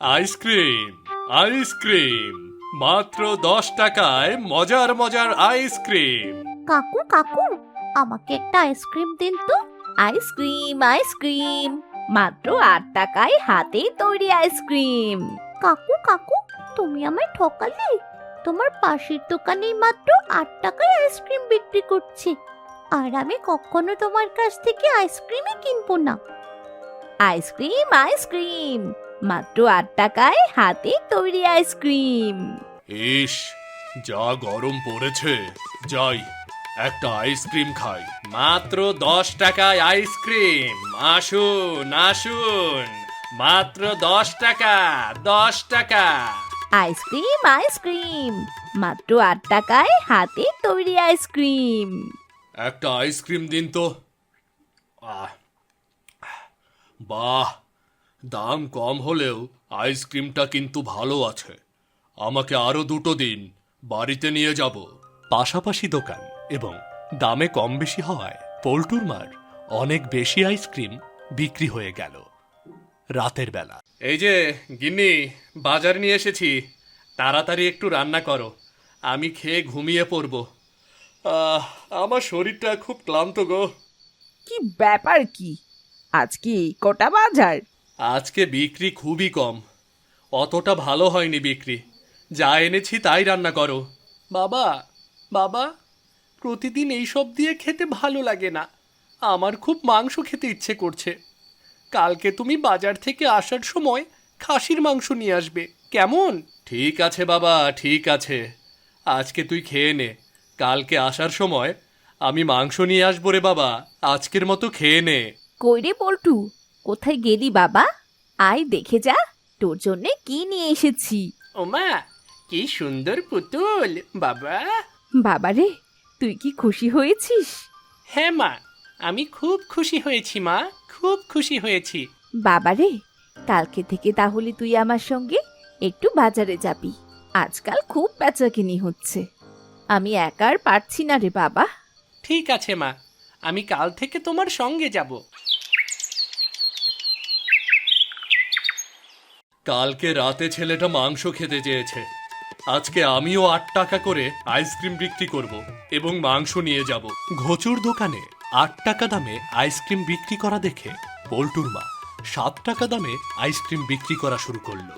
Ice cream ice cream মাত্র দশ টাকায় মজার মজার আইসক্রিম কাকু কাকু আমাকে একটা আইসক্রিম দিন তো। আইসক্রিম আইসক্রিম মাত্র আট টাকায় হাতে তৈরি আইসক্রিম কাকু কাকু তুমি আমায় ঠকালে? তোমার পাশের দোকানেই মাত্র আট টাকায় আইসক্রিম বিক্রি করছে। আর আমি কখনো তোমার কাছ থেকে আইসক্রিমই কিনবো না। আইসক্রিম আইসক্রিম মাত্র আট টাকায় হাতে তৈরি আইসক্রিম। ইস যা গরম পড়েছে। যাই একটা আইসক্রিম খাই। মাত্র দশ টাকায় আইসক্রিম। আসুন আসুন। মাত্র দশ টাকা দশ টাকা। Ice cream ice cream. মাত্র আট টাকায় হাতে তৈরি আইসক্রিম। একটা আইসক্রিম দিন তো। আহ বাহ। দাম কম হলেও আইসক্রিমটা কিন্তু ভালো আছে। আমাকে আরও দুটো দিন বাড়িতে নিয়ে যাব। পাশাপাশি দোকান এবং দামে কম বেশি হওয়ায় পল্টুর মার অনেক বেশি আইসক্রিম বিক্রি হয়ে গেল রাতের বেলা। এই যে গিন্নি বাজার নিয়ে এসেছি। তাড়াতাড়ি একটু রান্না করো। আমি খেয়ে ঘুমিয়ে পড়ব। আহ, আমার শরীরটা খুব ক্লান্ত গো। কি ব্যাপার কি? আজকে এই কটা বাজার? আজকে বিক্রি খুবই কম। অতটা ভালো হয়নি বিক্রি। যা এনেছি তাই রান্না করো। বাবা বাবা প্রতিদিন এইসব দিয়ে খেতে ভালো লাগে না। আমার খুব মাংস খেতে ইচ্ছে করছে। কালকে তুমি বাজার থেকে আসার সময় খাসির মাংস নিয়ে আসবে। কেমন? ঠিক আছে বাবা ঠিক আছে। আজকে তুই খেয়ে নে। কালকে আসার সময় আমি মাংস নিয়ে আসব রে বাবা। আজকের মতো খেয়ে নে। কই রে পল্টু? কোথায় গেলি বাবা? আয় দেখে যা তোর জন্যে কি নিয়ে এসেছি। ওমা কি সুন্দর পুতুল বাবা। বাবা রে তুই কি খুশি হয়েছিস? হ্যাঁ মা আমি খুব খুশি হয়েছি মা খুব খুশি হয়েছি। বাবা রে কালকে থেকে তাহলে তুই আমার সঙ্গে একটু বাজারে যাবি। আজকাল খুব বেচাকিনি হচ্ছে। আমি একার পারছি না রে বাবা। ঠিক আছে মা আমি কাল থেকে তোমার সঙ্গে যাব। কালকে রাতে ছেলেটা মাংস খেতে চেয়েছে। আজকে আমিও আট টাকা করে আইসক্রিম বিক্রি করব এবং মাংস নিয়ে যাব। ঘচুর দোকানে আট টাকা দামে আইসক্রিম বিক্রি করা দেখে পল্টুর মা সাত টাকা দামে আইসক্রিম বিক্রি করা শুরু করল।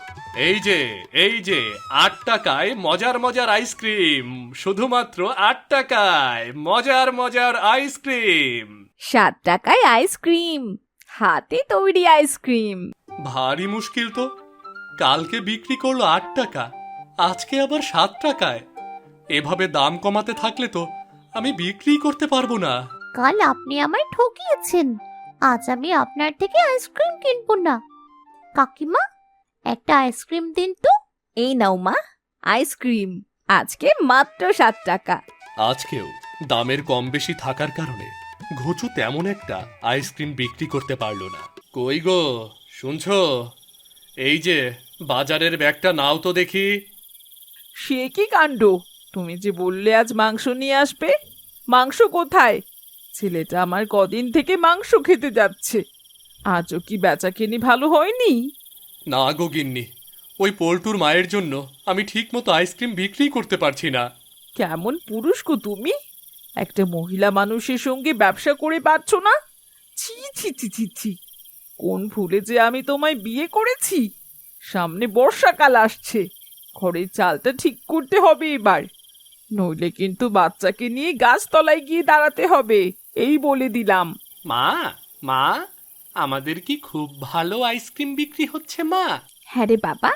এই যে এই যে আট টাকায় মজার মজার আইসক্রিম শুধুমাত্র আট টাকায় মজার মজার আইসক্রিম। সাত টাকায় আইসক্রিম হাতে তৈরি আইসক্রিম। ভারী মুশকিল তো। কালকে বিক্রি করল আট টাকা আজকে আবার সাত টাকায়। এভাবে দাম কমাতে থাকলে তো আমি বিক্রি করতে পারব না। কাল আপনি আমায় ঠকিয়েছেন। আজ আমি আপনার থেকে আইসক্রিম কিনবো না। কাকিমা একটা আইসক্রিম দিন তো। এই নাও মা আইসক্রিম। আজকে মাত্র সাত টাকা। আজকেও দামের কম বেশি থাকার কারণে ঘুচু তেমন একটা আইসক্রিম বিক্রি করতে পারল না। কই গো শুনছো? এই যে বাজারের ব্যাগটা নাও তো দেখি। সে কি কাণ্ড? তুমি যে বললে আজ মাংস নিয়ে আসবে? মাংস কোথায়? ছেলেটা আমার কদিন থেকে মাংস খেতে যাচ্ছে। আজও কি বেচাকেনি ভালো হয়নি? না গো গিন্নি ওই পল্টুর মায়ের জন্য আমি ঠিকমতো আইসক্রিম বিক্রি করতে পারছি না। কেমন পুরুষ গো তুমি? একটা মহিলা মানুষের সঙ্গে ব্যবসা করে পারছ না? ছি ছি ছি ছি ছি। কোন ভুলে যে আমি তোমায় বিয়ে করেছি? সামনে বর্ষাকাল আসছে। ঘরের চালটা ঠিক করতে হবে এবার। নইলে কিন্তু বাচ্চাকে নিয়ে গাছতলায় গিয়ে দাঁড়াতে হবে এই বলে দিলাম। মা মা আমাদের কি খুব ভালো আইসক্রিম বিক্রি হচ্ছে মা? হ্যাঁ রে বাবা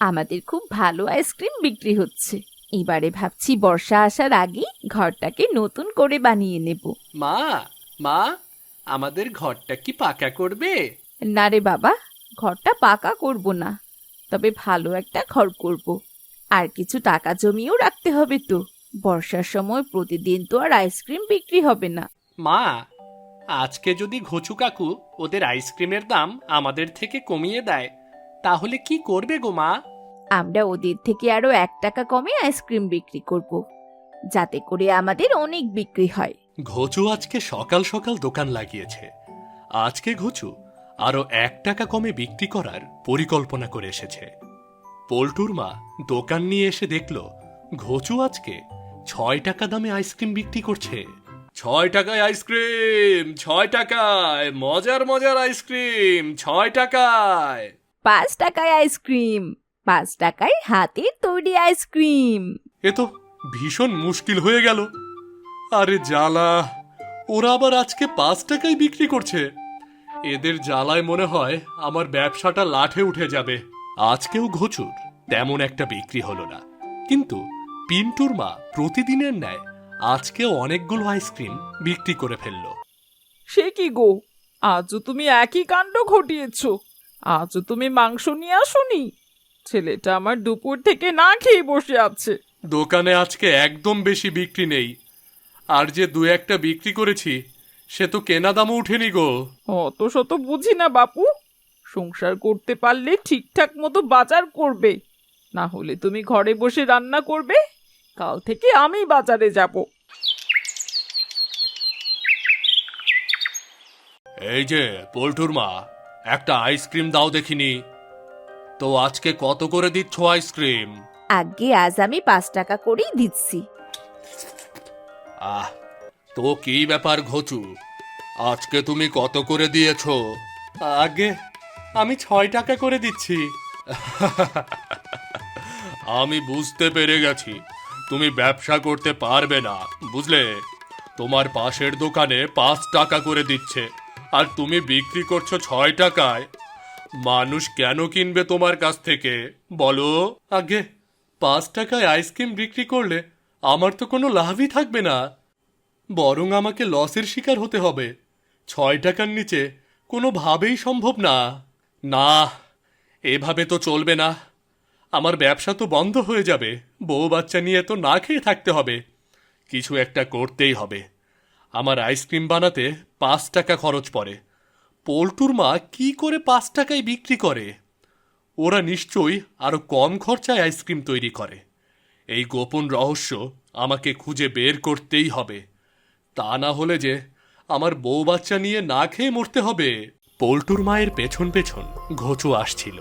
আমাদের খুব ভালো আইসক্রিম বিক্রি হচ্ছে। এবারে ভাবছি বর্ষা আসার আগে ঘরটাকে নতুন করে বানিয়ে নেব। মা মা আমাদের ঘরটা কি পাকা করবে? না রে বাবা ঘরটা পাকা করব না। তবে ভালো একটা ঘর করব। আর কিছু টাকা জমিয়েও রাখতে হবে তো। বর্ষার সময় প্রতিদিন তো আর আইসক্রিম বিক্রি হবে না। মা আজকে যদি ঘচু কাকু ওদের আইসক্রিমের দাম আমাদের থেকে কমিয়ে দেয় তাহলে কি করবে গো মা? আমরা ওদের থেকে আরও এক টাকা কমে আইসক্রিম বিক্রি করব। যাতে করে আমাদের অনেক বিক্রি হয়। ঘচু আজকে সকাল সকাল দোকান লাগিয়েছে। আজকে ঘচু আরও এক টাকা কমে বিক্রি করার পরিকল্পনা করে এসেছে। পল্টুর মা দোকান নিয়ে এসে দেখল ঘোচু আজকে ছয় টাকা দামে আইসক্রিম বিক্রি করছে। ছয় টাকায় আইসক্রিম ছয় টাকায় মজার মজার আইসক্রিম ছয় টাকায়। পাঁচ টাকায় আইসক্রিম পাঁচ টাকায় হাতের তৈরি আইসক্রিম। এ তো ভীষণ মুশকিল হয়ে গেল। আরে জ্বালা ওরা আবার আজকে পাঁচ টাকায় বিক্রি করছে। এদের জ্বালায় মনে হয় আমার ব্যবসাটা লাঠে উঠে যাবে। আজকেও ঘচুর তেমন একটা বিক্রি হলো না। কিন্তু পিন্টুর মা প্রতিদিনের ন্যায় আজকেও অনেকগুলো আইসক্রিম বিক্রি করে ফেলল। সে কি গো? আজও তুমি একই কাণ্ড ঘটিয়েছ। আজও তুমি মাংস নিয়ে আসোনি? ছেলেটা আমার দুপুর থেকে না খেয়ে বসে আছে। দোকানে আজকে একদম বেশি বিক্রি নেই। আর যে দু একটা বিক্রি করেছি সে তো কেনা দামও উঠেনি গো। অত শত বুঝি না বাপু। সংসার করতে পারলে ঠিকঠাক মতো বাজার করবে। না হলে তুমি ঘরে বসে রান্না করবে। কাল থেকে আমি বাজারে যাব। এই যে পল্টুর মা একটা আইসক্রিম দাও দেখিনি। তো আজকে কত করে দিচ্ছ আইসক্রিম? আগে আজ আমি পাঁচ টাকা করেই দিচ্ছি। আহ তো কি ব্যাপার ঘচু? আজকে তুমি কত করে দিয়েছ? আগে আমি ছয় টাকা করে দিচ্ছি। আমি বুঝতে পেরে গেছি। তুমি ব্যবসা করতে পারবে না বুঝলে? তোমার পাশের দোকানে পাঁচ টাকা করে দিচ্ছে আর তুমি বিক্রি করছ ছয় টাকায়। মানুষ কেন কিনবে তোমার কাছ থেকে বলো? আগে পাঁচ টাকায় আইসক্রিম বিক্রি করলে আমার তো কোনো লাভই থাকবে না। বরং আমাকে লসের শিকার হতে হবে। ছয় টাকার নিচে কোনোভাবেই সম্ভব না। না, এভাবে তো চলবে না। আমার ব্যবসা তো বন্ধ হয়ে যাবে। বউ বাচ্চা নিয়ে তো না খেয়ে থাকতে হবে। কিছু একটা করতেই হবে। আমার আইসক্রিম বানাতে পাঁচ টাকা খরচ পড়ে। পোল্টুর মা কি করে পাঁচ টাকায় বিক্রি করে? ওরা নিশ্চয়ই আরও কম খরচায় আইসক্রিম তৈরি করে। এই গোপন রহস্য আমাকে খুঁজে বের করতেই হবে। তা না হলে যে আমার বউ বাচ্চা নিয়ে না খেয়ে মরতে হবে। পোল্টুর মায়ের পেছন পেছন ঘোচু আসছিল।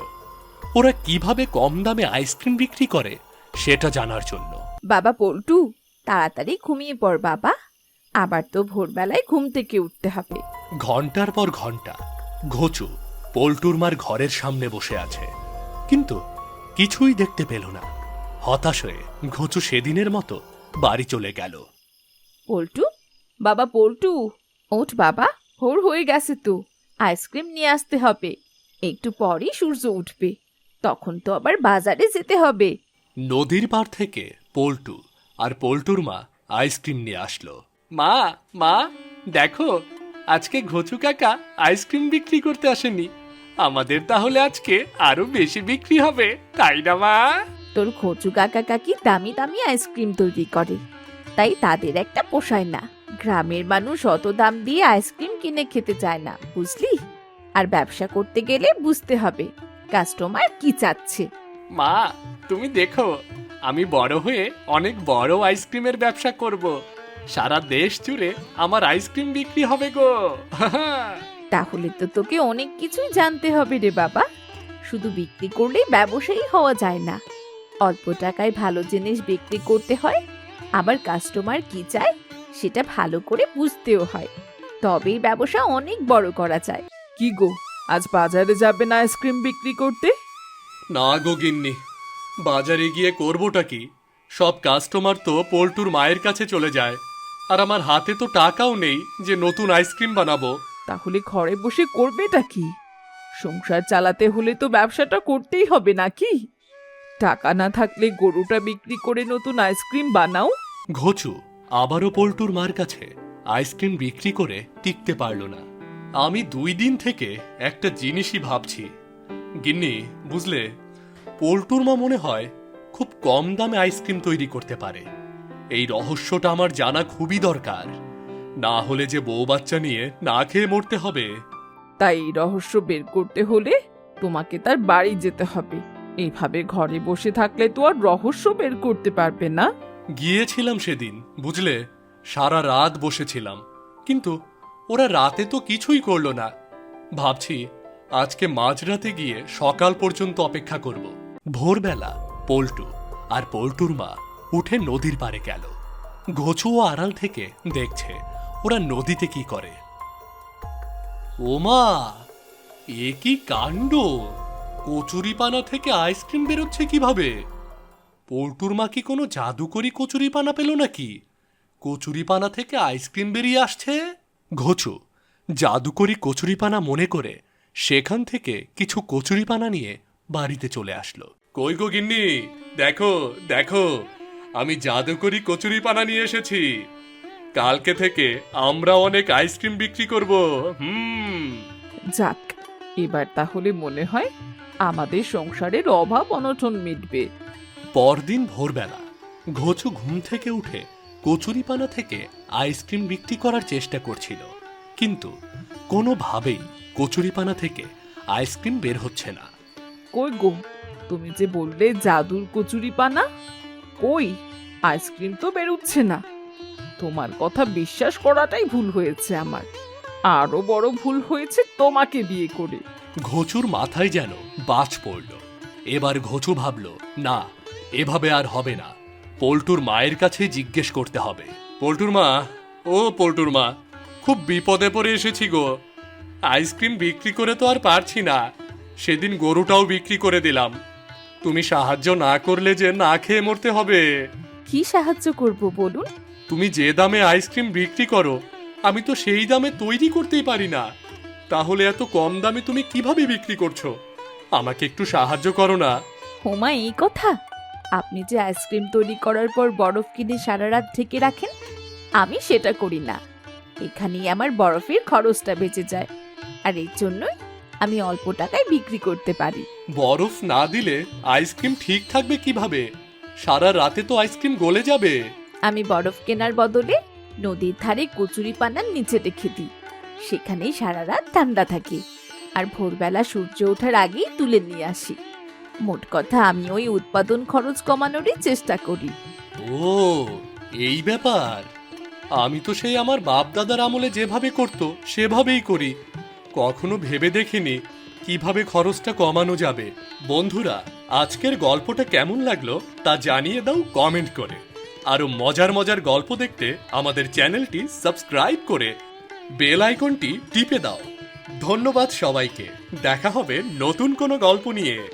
ওরা কীভাবে কম দামে আইসক্রিম বিক্রি করে সেটা জানার জন্য। বাবা পল্টু তাড়াতাড়ি ঘুমিয়ে পড় বাবা। আবার তো ভোরবেলায় ঘুম থেকে উঠতে হবে। ঘণ্টার পর ঘণ্টা ঘোচু পল্টুর মার ঘরের সামনে বসে আছে। কিন্তু কিছুই দেখতে পেল না। হতাশ হয়ে ঘোচু সেদিনের মতো বাড়ি চলে গেল। পল্টু বাবা পল্টু? ওঠ বাবা। ভোর হয়ে গেছে তো। আইসক্রিম নিয়ে আসতে হবে। একটু পরই সূর্য উঠবে। তখন তো আবার বাজারে যেতে হবে। নদীর পার থেকে পল্টু আর পল্টুর মা আইসক্রিম নিয়ে আসলো। মা মা দেখো আজকে ঘচু কাকা আইসক্রিম বিক্রি করতে আসেনি। আমাদের তাহলে আজকে আরও বেশি বিক্রি হবে তাই না মা? তোর খোঁচু কাকা কাকি দামি দামি আইসক্রিম তৈরি করে। তাই তাদের একটা পোষায় না। গ্রামের মানুষ অত দাম দিয়ে আইসক্রিম কিনে খেতে চায় না বুঝলি? আর ব্যবসা করতে গেলে বুঝতে হবে কাস্টমার কি চাচ্ছে। মা তুমি দেখো আমি বড় হয়ে অনেক বড় আইসক্রিমের ব্যবসা করব। সারা দেশ জুড়ে আমার আইসক্রিম বিক্রি হবে গো। তাহলে তো তোকে অনেক কিছুই জানতে হবে রে বাবা। শুধু বিক্রি করলেই ব্যবসায়ী হওয়া যায় না। অল্প টাকায় ভালো জিনিস বিক্রি করতে হয় আবার কাস্টমার কি চায় সেটা ভালো করে বুঝতেও হয়। তবেই ব্যবসা অনেক বড় করা যায়। কি গো আজ বাজারে যাবে না আইসক্রিম বিক্রি করতে? না গো গিন্নি বাজারে গিয়ে করবোটা কি? সব কাস্টমার তো পল্টুর মায়ের কাছে চলে যায়। আর আমার হাতে তো টাকাও নেই যে নতুন আইসক্রিম বানাবো। তাহলে ঘরে বসে করবেটা কি? সংসার চালাতে হলে তো ব্যবসাটা করতেই হবে নাকি টাকা না থাকলে গরুটা বিক্রি করে নতুন আইসক্রিম বানাও। ঘোচু আবারও পল্টুর মার কাছে আইসক্রিম বিক্রি করে টিকতে পারল না। আমি দুই দিন থেকে একটা জিনিসই ভাবছি। গিন্নি, বুঝলে, পল্টুর মা মনে হয় খুব কম দামে আইসক্রিম তৈরি করতে পারে। এই রহস্যটা আমার জানা খুবই দরকার। না হলে যে বউ বাচ্চা নিয়ে না খেয়ে মরতে হবে। তাই রহস্য বের করতে হলে তোমাকে তার বাড়ি যেতে হবে। এইভাবে ঘরে বসে থাকলে তো আর রহস্য বের করতে পারবে না। গিয়েছিলাম সেদিন, বুঝলে? সারা রাত বসেছিলাম। কিন্তু ওরা রাতে তো কিছুই করল না। ভাবছি আজকে মাঝরাতে গিয়ে সকাল পর্যন্ত অপেক্ষা করব। ভোরবেলা পল্টু আর পল্টুর মা উঠে নদীর পাড়ে গেল। ঘোচু ও আড়াল থেকে দেখছে ওরা নদীতে কি করে। ওমা এ কি কাণ্ড? কচুরিপানা থেকে আইসক্রিম বেরোচ্ছে কীভাবে? পল্টুর মা কি কোনো জাদুকরি কচুরিপানা পেল নাকি? কচুরিপানা থেকে আইসক্রিম বেরিয়ে আসছে? ঘোচু, জাদুকরি কচুরিপানা মনে করে সেখান থেকে কিছু কচুরিপানা নিয়ে বাড়িতে চলে আসলো। কই গো গিন্নি? দেখো দেখো, আমি জাদুকরি কচুরিপানা নিয়ে এসেছি। কালকে থেকে আমরা অনেক আইসক্রিম বিক্রি করব, হুম। যাক, এবার তাহলে মনে হয় আমাদের সংসারের অভাব অনটন মিটবে। পরদিন ভোরবেলা ঘোচু ঘুম থেকে উঠে কচুরিপানা থেকে আইসক্রিম বিক্রি করার চেষ্টা করছিল। কিন্তু কোনোভাবেই কচুরিপানা থেকে আইসক্রিম বের হচ্ছে না। কই গো তুমি যে বললে জাদুর কচুরিপানা? কই আইসক্রিম তো বেরোচ্ছে না। তোমার কথা বিশ্বাস করাটাই ভুল হয়েছে আমার। আরও বড় ভুল হয়েছে তোমাকে বিয়ে করে। ঘোচুর মাথায় যেন বাজ পড়ল। এবার ঘোচু ভাবল না এভাবে আর হবে না। পল্টুর মায়ের কাছে জিজ্ঞেস করতে হবে। পল্টুর মা ও পল্টুর মা খুব বিপদে পড়ে এসেছি গো। আইসক্রিম বিক্রি করে তো আর পারছি না। সেদিন গরুটাও বিক্রি করে দিলাম। তুমি সাহায্য না করলে যে না খেয়ে মরতে হবে। কি সাহায্য করব বলুন? তুমি যে দামে আইসক্রিম বিক্রি করো আমি তো সেই দামে তৈরি করতেই পারি না। তাহলে এত কম দামে তুমি কীভাবে বিক্রি করছ? আমাকে একটু সাহায্য করো না। হোমা এই কথা। আপনি যে আইসক্রিম তৈরি করার পর বরফ কিনে সারা রাত ঢেকে রাখেন আমি সেটা করি না। এখানেই আমার বরফের খরচটা বেঁচে যায়। আর এর জন্যই আমি অল্প টাকায় বিক্রি করতে পারি। বরফ না দিলে আইসক্রিম ঠিক থাকবে কীভাবে? সারা রাতে তো আইসক্রিম গলে যাবে। আমি বরফ কেনার বদলে নদীর ধারে কচুরি পানার নিচে রেখে দিই। সেখানেই সারা রাত ঠান্ডা থাকে। আর ভোরবেলা সূর্য ওঠার আগেই তুলে নিয়ে আসি। মোট কথা, আমি ওই উৎপাদন খরচ কমানোরই চেষ্টা করি। ও, এই ব্যাপার। আমি তো সেই আমার বাপ দাদার আমলে যেভাবে করত, সেভাবেই করি। কখনো ভেবে দেখিনি কীভাবে খরচটা কমানো যাবে। বন্ধুরা, আজকের গল্পটা কেমন লাগল তা জানিয়ে দাও কমেন্ট করে। আরও মজার মজার গল্প দেখতে আমাদের চ্যানেলটি সাবস্ক্রাইব করে বেল আইকনটি টিপে দাও। ধন্যবাদ সবাইকে। দেখা হবে নতুন কোনো গল্প নিয়ে।